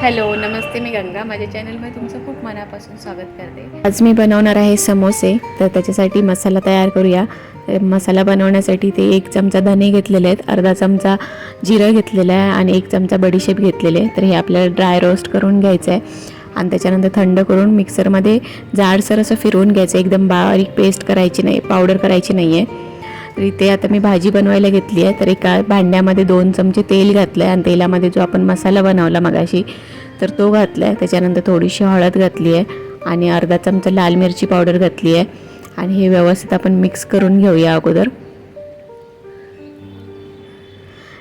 Hello नमस्ते मी गंगा. माझ्या चॅनलमध्ये तुमचं खूप मनापासून स्वागत करते. आज मी बनवणार आहे समोसे. तर त्याच्यासाठी मसाला तयार करूया. मसाला बनवण्यासाठी ते एक चमचा धने घेतलेले आहेत. अर्धा चमचा जिरं घेतलेलं आहे आणि एक चमचा बडीशेप घेतलेले आहे तर हे आपल्याला ड्राय रोस्ट करून घ्यायचं आहे. आणि त्याच्यानंतर थंड करून मिक्सरमध्ये जाडसर असं फिरवून घ्यायचं एकदम बारीक पेस्ट करायची नाही पावडर करायची नाही आहे तर इथे आता मी भाजी बनवायला घेतली आहे तर एका भांड्यामध्ये दोन चमचे तेल घातलं आहे आणि तेलामध्ये जो आपण मसाला बनवला मगाशी तर तो घातला आहे त्याच्यानंतर थोडीशी हळद घातली आहे आणि अर्धा चमचा लाल मिरची पावडर घातली आहे. आणि हे व्यवस्थित आपण मिक्स करून घेऊया अगोदर.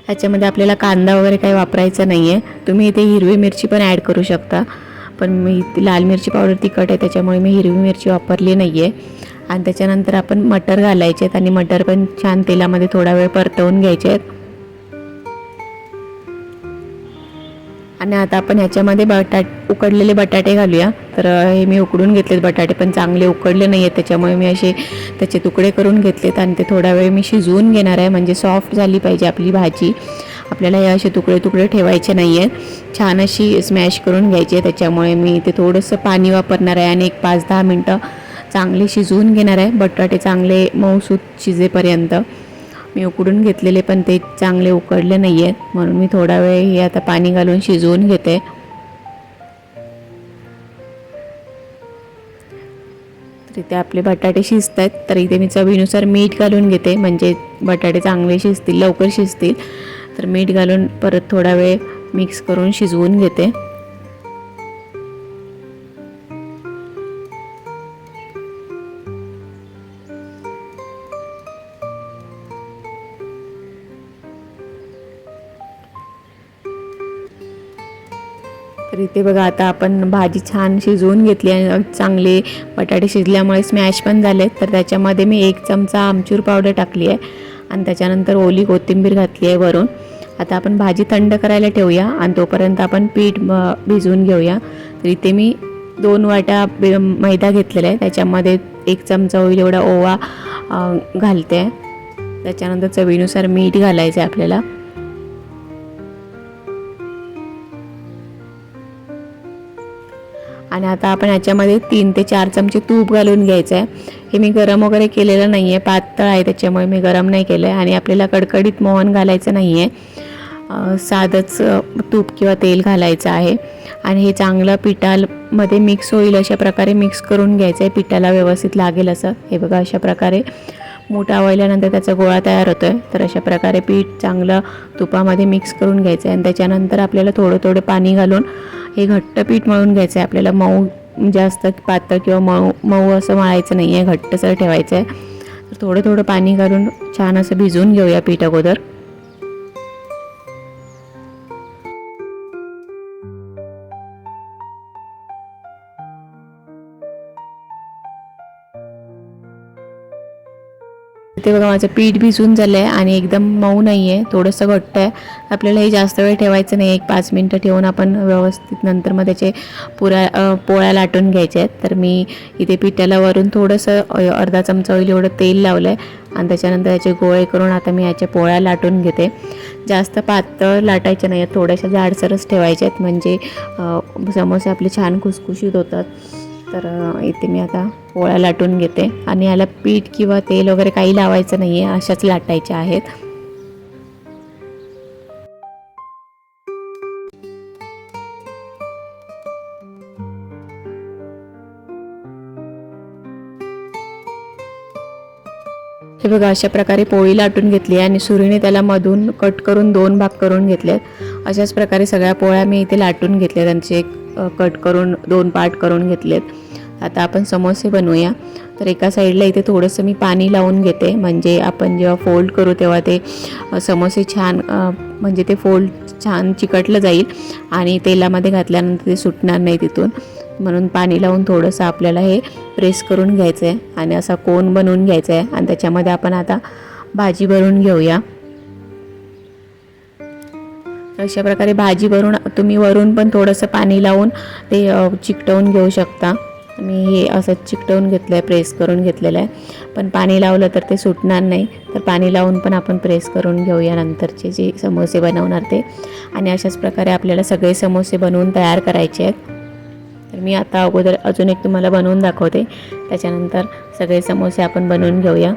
ह्याच्यामध्ये आपल्याला कांदा वगैरे काही वापरायचा नाही आहे तुम्ही इथे हिरवी मिरची पण ॲड करू शकता. पण मी लाल मिरची पावडर तिखट आहे त्याच्यामुळे मी हिरवी मिरची वापरली नाही आहे आणि त्याच्यानंतर आपण मटर घालायचे आहेत आणि मटर पण छान तेलामध्ये थोडा वेळ परतवून घ्यायचे आहेत. आणि आता आपण ह्याच्यामध्ये बटाट उकडलेले बटाटे घालूया. तर हे मी उकडून घेतलेत बटाटे पण चांगले उकडले नाही आहेत त्याच्यामुळे मी असे त्याचे तुकडे करून घेतलेत आणि ते थोडा वेळ मी शिजवून घेणार आहे. म्हणजे सॉफ्ट झाली पाहिजे आपली भाजी. आपल्याला हे असे तुकडे तुकडे ठेवायचे नाही आहेत छान अशी स्मॅश करून घ्यायची आहे. त्याच्यामुळे मी ते थोडंसं पाणी वापरणार आहे आणि एक पाच दहा मिनटं चांगले शिजवून घेणार आहे. बटाटे चांगले मऊसूत शिजेपर्यंत. मी उकडून घेतलेले पण ते चांगले उकडले नाही आहेत म्हणून मी थोडा वेळ हे आता पाणी घालून शिजवून घेते. तर इथे आपले बटाटे शिजत आहेत तर इथे मी चवीनुसार मीठ घालून घेते. म्हणजे बटाटे चांगले शिजतील लवकर शिजतील. तर मीठ घालून परत थोडा वेळ मिक्स करून शिजवून घेते. तर इथे बघा आता आपण भाजी छान शिजवून घेतली आणि चांगले बटाटे शिजल्यामुळे स्मॅश पण झाले तर त्याच्यामध्ये मी एक चमचा आमचूर पावडर टाकली आहे. आणि त्याच्यानंतर ओली कोथिंबीर घातली आहे वरून. आता आपण भाजी थंड करायला ठेवूया आणि तोपर्यंत आपण पीठ भिजवून घेऊया. तर इथे मी दोन वाट्या मैदा घेतलेला आहे. त्याच्यामध्ये एक चमचा होईल एवढा ओवा घालते. त्याच्यानंतर चवीनुसार मीठ घालायचं आहे आपल्याला. आणि आता आपण ह्याच्यामध्ये तीन ते चार चमचे तूप घालून घ्यायचं आहे हे मी गरम वगैरे केलेलं नाही आहे पातळ आहे त्याच्यामुळे मी गरम नाही केलं आहे आणि आपल्याला कडकडीत मोहन घालायचं नाही आहे साधंच तूप किंवा तेल घालायचं आहे. आणि हे चांगलं पिठामध्ये मिक्स होईल अशा प्रकारे मिक्स करून घ्यायचं आहे पिठाला व्यवस्थित लागेल असं. हे बघा अशा प्रकारे मूठ आवळल्यानंतर त्याचा गोळा तयार होतो आहे तर अशा प्रकारे पीठ चांगलं तुपामध्ये मिक्स करून घ्यायचं आहे आणि त्याच्यानंतर आपल्याला थोडं थोडं पाणी घालून हे घट्ट पीठ मळून घ्यायचं आहे आपल्याला मऊ म्हणजे जास्त पातळ किंवा मऊ मऊ असं मळायचं नाही आहे घट्टसर ठेवायचं आहे तर थोडं थोडं पाणी घालून छान असं भिजवून घेऊया पीठ अगोदर. इथे बघा माझं पीठ भिजून झालं आहे आणि एकदम मऊ नाही आहे थोडंसं घट्ट आहे. आपल्याला हे जास्त वेळ ठेवायचं नाही एक पाच मिनटं ठेवून आपण व्यवस्थित नंतर मग त्याचे पुऱ्या पोळ्या लाटून घ्यायच्या आहेत. तर मी इथे पिठाला वरून थोडंसं अर्धा चमचा होईल एवढं तेल लावलं आहे आणि त्याच्यानंतर याचे गोळे करून आता मी याच्या पोळ्या लाटून घेते. जास्त पातळ लाटायच्या नाही आहेत थोड्याशा जाडसरच ठेवायच्या आहेत. म्हणजे समोसे आपले छान खुसखुशीत होतात. तर इथे मी आता पोळ्या लाटून घेते. आणि याला पीठ किंवा तेल वगैरे काही लावायचं नाही आहे अशाच लाटायच्या आहेत. हे बघा अशा प्रकारे पोळी लाटून घेतली आहे आणि सुरीने त्याला मधून कट करून दोन भाग करून घेतलेत. अशाच प्रकारे सगळ्या पोळ्या मी इथे लाटून घेतल्या त्यांचे कट करून दोन पार्ट करून घेतलेत. आता आपण समोसे बनवूया. तर एका साईडला इथे थोडंसं मी पाणी लावून घेते. म्हणजे आपण जेव्हा फोल्ड करू तेव्हा ते समोसे छान म्हणजे ते फोल्ड छान चिकटलं जाईल आणि तेलामध्ये घातल्यानंतर ते सुटणार नाही तिथून. म्हणून पाणी लावून थोडंसं आपल्याला हे प्रेस करून घ्यायचं आहे आणि असा कोन बनवून घ्यायचा आहे आणि त्याच्यामध्ये आपण आता भाजी भरून घेऊया. अशा प्रकारे भाजी भरून तुम्ही वरून पण थोडंसं पाणी लावून ते चिकटवून घेऊ शकता. मी हे असं चिकटवून घेतलं आहे प्रेस करून घेतलेलं आहे. पण पाणी लावलं तर ते सुटणार नाही. तर पाणी लावून पण आपण प्रेस करून घेऊया नंतरचे जे समोसे बनवणार ते. आणि अशाच प्रकारे आपल्याला सगळे समोसे बनवून तयार करायचे आहेत. तर मी आता अगोदर अजून एक तुम्हाला बनवून दाखवते. त्याच्यानंतर सगळे समोसे आपण बनवून घेऊया.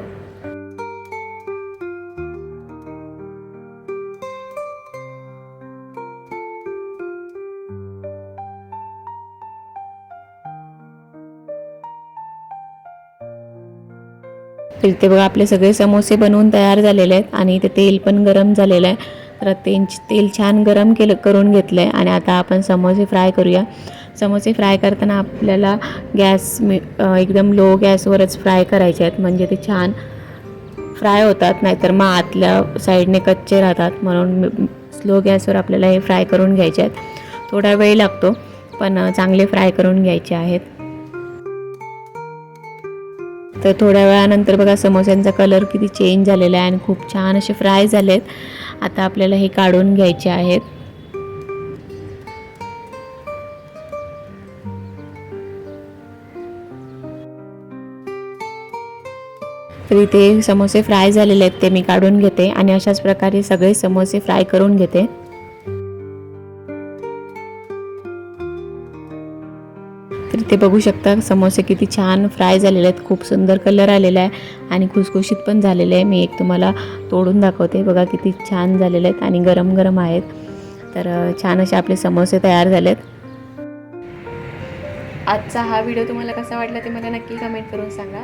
तर इथे बघा आपले सगळे समोसे बनवून तयार झालेले आहेत आणि इथे तेल पण गरम झालेलं आहे. तर तेल तेल छान गरम केलं करून घेतलं आहे आणि आता आपण समोसे फ्राय करूया. समोसे फ्राय करताना आपल्याला गॅस मी एकदम लो गॅसवरच फ्राय करायचे आहेत. म्हणजे ते छान फ्राय होतात नाहीतर मग आतल्या साईडने कच्चे राहतात. म्हणून स्लो गॅसवर आपल्याला हे फ्राय करून घ्यायचे आहेत. थोडा वेळ लागतो पण चांगले फ्राय करून घ्यायचे आहेत. तर थोड्या वेळानंतर बघा समोस्यांचा कलर किती चेंज झालेला आहे आणि खूप छान असे फ्राय झाले आहेत आता आपल्याला हे काढून घ्यायचे आहेत. तर इथे समोसे फ्राय झालेले आहेत ते मी काढून घेते आणि अशाच प्रकारे सगळे समोसे फ्राय करून घेते. तर ते बघू शकता समोसे किती छान फ्राय झालेले आहेत. खूप सुंदर कलर आलेला आहे आणि खुसखुशीत पण झालेले आहे. मी एक तुम्हाला तोडून दाखवते. बघा किती छान झालेले आहेत आणि गरम गरम आहेत. तर छान असे आपले समोसे तयार झालेत. आजचा हा व्हिडिओ तुम्हाला कसा वाटला ते मला नक्की कमेंट करून सांगा.